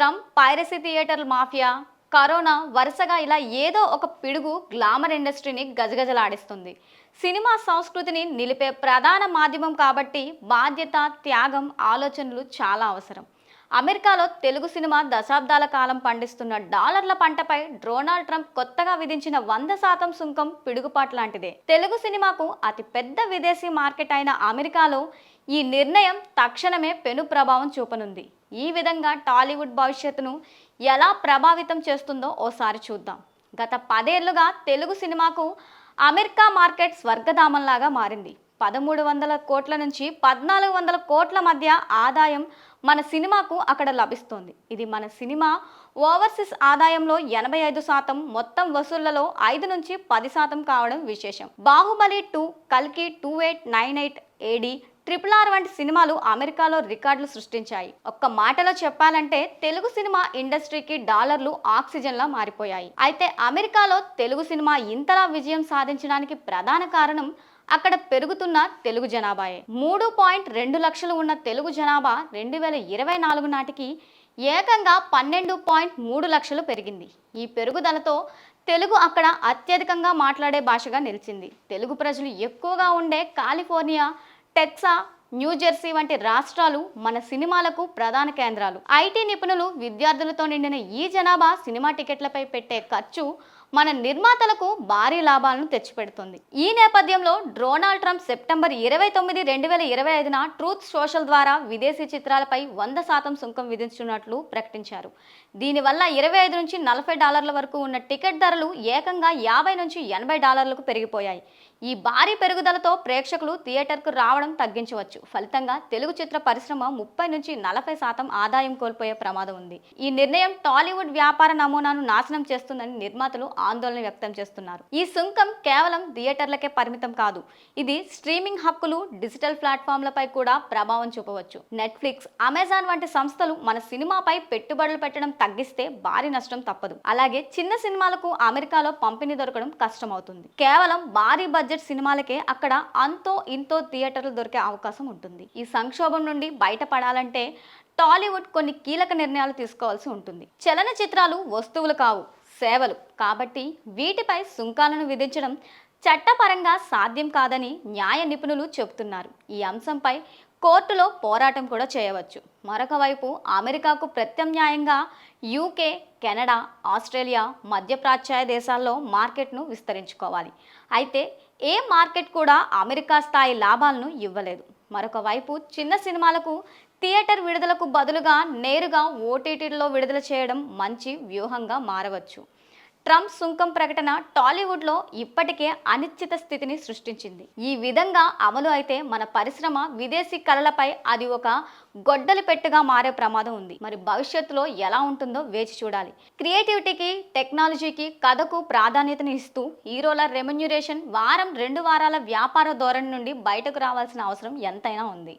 Trump piracy theatre mafia corona వరుసగా ఇలా ఏదో ఒక పిడుగు గ్లామర్ ఇండస్ట్రీని గజగజలాడిస్తుంది. సినిమా సంస్కృతిని నిలిపే ప్రధాన మాధ్యమం కాబట్టి బాధ్యత త్యాగం ఆలోచనలు చాలా అవసరం. అమెరికాలో తెలుగు సినిమా దశాబ్దాల కాలం పండిస్తున్న డాలర్ల పంటపై డొనాల్డ్ ట్రంప్ కొత్తగా విధించిన వంద శాతం సుంకం పిడుగుపాటు లాంటిదే. తెలుగు సినిమాకు అతి పెద్ద విదేశీ మార్కెట్ అయిన అమెరికాలో ఈ నిర్ణయం తక్షణమే పెను ప్రభావం చూపనుంది. ఈ విధంగా టాలీవుడ్ భవిష్యత్తును ఎలా ప్రభావితం చేస్తుందో ఓసారి చూద్దాం. గత పదేళ్ళుగా తెలుగు సినిమాకు అమెరికా మార్కెట్ స్వర్గధామంలాగా మారింది. పదమూడు వందల కోట్ల నుంచి పద్నాలుగు వందల కోట్ల మధ్య ఆదాయం మన సినిమాకు అక్కడ లభిస్తోంది. ఇది మన సినిమా ఓవర్సీస్ ఆదాయంలో ఎనభై ఐదు శాతం మొత్తం వసూళ్ళలో ఐదు నుంచి పది శాతం కావడం విశేషం. బాహుబలి టూ కల్కి two eight nine eight AD triple R వంటి సినిమాలు అమెరికాలో రికార్డులు సృష్టించాయి. ఒక్క మాటలో చెప్పాలంటే తెలుగు సినిమా ఇండస్ట్రీకి డాలర్లు ఆక్సిజన్లా మారిపోయాయి. అయితే అమెరికాలో తెలుగు సినిమా ఇంతలా విజయం సాధించడానికి ప్రధాన కారణం అక్కడ పెరుగుతున్న తెలుగు జనాభాయే. మూడు పాయింట్ రెండు లక్షలు ఉన్న తెలుగు జనాభా రెండు వేల ఇరవై నాలుగు నాటికి ఏకంగా పన్నెండు పాయింట్ మూడు లక్షలు పెరిగింది. ఈ పెరుగుదలతో తెలుగు అక్కడ అత్యధికంగా మాట్లాడే భాషగా నిలిచింది. తెలుగు ప్రజలు ఎక్కువగా ఉండే కాలిఫోర్నియా టెక్సా న్యూజెర్సీ వంటి రాష్ట్రాలు మన సినిమాలకు ప్రధాన కేంద్రాలు. ఐటీ నిపుణులు విద్యార్థులతో నిండిన ఈ జనాభా సినిమా టికెట్లపై పెట్టే ఖర్చు మన నిర్మాతలకు భారీ లాభాలను తెచ్చిపెడుతుంది. ఈ నేపథ్యంలో డొనాల్డ్ ట్రంప్ సెప్టెంబర్ ఇరవై తొమ్మిది రెండు వేల ఇరవై ఐదున ట్రూత్ సోషల్ ద్వారా విదేశీ చిత్రాలపై వంద శాతం సుంకం విధించున్నట్లు ప్రకటించారు. దీనివల్ల ఇరవై ఐదు నుంచి నలభై డాలర్ల వరకు ఉన్న టికెట్ ధరలు ఏకంగా యాభై నుంచి ఎనభై డాలర్లకు పెరిగిపోయాయి. ఈ భారీ పెరుగుదలతో ప్రేక్షకులు థియేటర్కు రావడం తగ్గించవచ్చు. ఫలితంగా తెలుగు చిత్ర పరిశ్రమ ముప్పై నుంచి నలభై శాతం ఆదాయం కోల్పోయే ప్రమాదం ఉంది. ఈ నిర్ణయం టాలీవుడ్ వ్యాపార నమూనాను నాశనం చేస్తుందని నిర్మాతలు ఆందోళన వ్యక్తం చేస్తున్నారు. ఈ సుంకం కేవలం థియేటర్లకే పరిమితం కాదు ఇది స్ట్రీమింగ్ హక్కులు డిజిటల్ ప్లాట్ఫామ్లపై కూడా ప్రభావం చూపవచ్చు. నెట్ఫ్లిక్స్ అమెజాన్ వంటి సంస్థలు మన సినిమాపై పెట్టుబడులు పెట్టడం తగ్గిస్తే భారీ నష్టం తప్పదు. అలాగే చిన్న సినిమాలకు అమెరికాలో పంపిణీ దొరకడం కష్టమవుతుంది. కేవలం భారీ బడ్జెట్ సినిమాలకే అక్కడ అంతో ఇంతో థియేటర్లు దొరికే అవకాశం ఉంటుంది. ఈ సంక్షోభం నుండి బయటపడాలంటే టాలీవుడ్ కొన్ని కీలక నిర్ణయాలు తీసుకోవాల్సి ఉంటుంది. చలనచిత్రాలు వస్తువులు కావు. సేవలు. కాబట్టి వీటిపై సుంకాలను విధించడం చట్టపరంగా సాధ్యం కాదని న్యాయ నిపుణులు చెబుతున్నారు. ఈ అంశంపై కోర్టులో పోరాటం కూడా చేయవచ్చు. మరొక వైపు అమెరికాకు ప్రత్యామ్నాయంగా యూకే కెనడా ఆస్ట్రేలియా మధ్యప్రాచ్యాయ దేశాల్లో మార్కెట్ను విస్తరించుకోవాలి. అయితే ఏ మార్కెట్ కూడా అమెరికా స్థాయి లాభాలను ఇవ్వలేదు. మరొక వైపు చిన్న సినిమాలకు థియేటర్ విడుదలకు బదులుగా నేరుగా ఓటీటీలో విడుదల చేయడం మంచి వ్యూహంగా మారవచ్చు. ట్రంప్ సుంకం ప్రకటన టాలీవుడ్లో ఇప్పటికే అనిశ్చిత స్థితిని సృష్టించింది. ఈ విధంగా అమలు అయితే మన పరిశ్రమ విదేశీ కళలపై అది ఒక గొడ్డలి పెట్టుగా మారే ప్రమాదం ఉంది. మరి భవిష్యత్తులో ఎలా ఉంటుందో వేచి చూడాలి. క్రియేటివిటీకి టెక్నాలజీకి కథకు ప్రాధాన్యతను ఇస్తూ హీరోల రెమ్యునరేషన్ వారం రెండు వారాల వ్యాపార ధోరణి నుండి బయటకు రావాల్సిన అవసరం ఎంతైనా ఉంది.